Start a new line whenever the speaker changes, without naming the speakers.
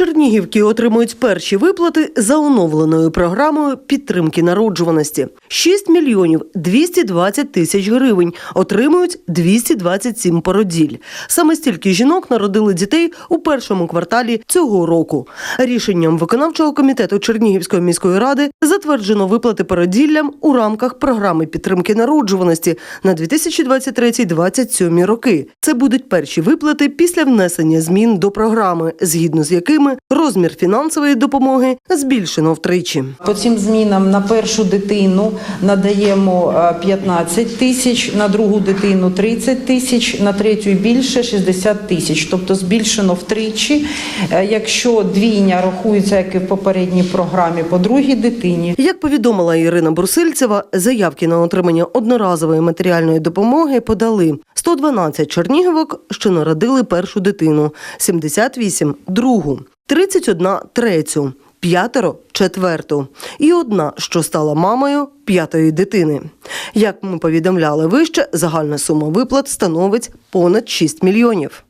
Чернігівки отримують перші виплати за оновленою програмою підтримки народжуваності. 6 мільйонів 220 тисяч гривень отримують 227 породіль. Саме стільки жінок народили дітей у першому кварталі цього року. Рішенням виконавчого комітету Чернігівської міської ради затверджено виплати породіллям у рамках програми підтримки народжуваності на 2023-2027 роки. Це будуть перші виплати після внесення змін до програми, згідно з якими розмір фінансової допомоги збільшено втричі.
По цим змінам на першу дитину надаємо е, 15 тисяч, на другу дитину 30 тисяч, на третю більше 60 тисяч. Тобто збільшено втричі. Е, Якщо двійня рахується, як і в попередній програмі, по другій дитині,
Як повідомила Ірина Брусильцева, заявки на отримання одноразової матеріальної допомоги подали 112 чернігівок, що народили першу дитину, 78 – другу, 31 – третю, п'ятеро – четверту і одна, що стала мамою п'ятої дитини. Як ми повідомляли вище, загальна сума виплат становить понад 6 мільйонів.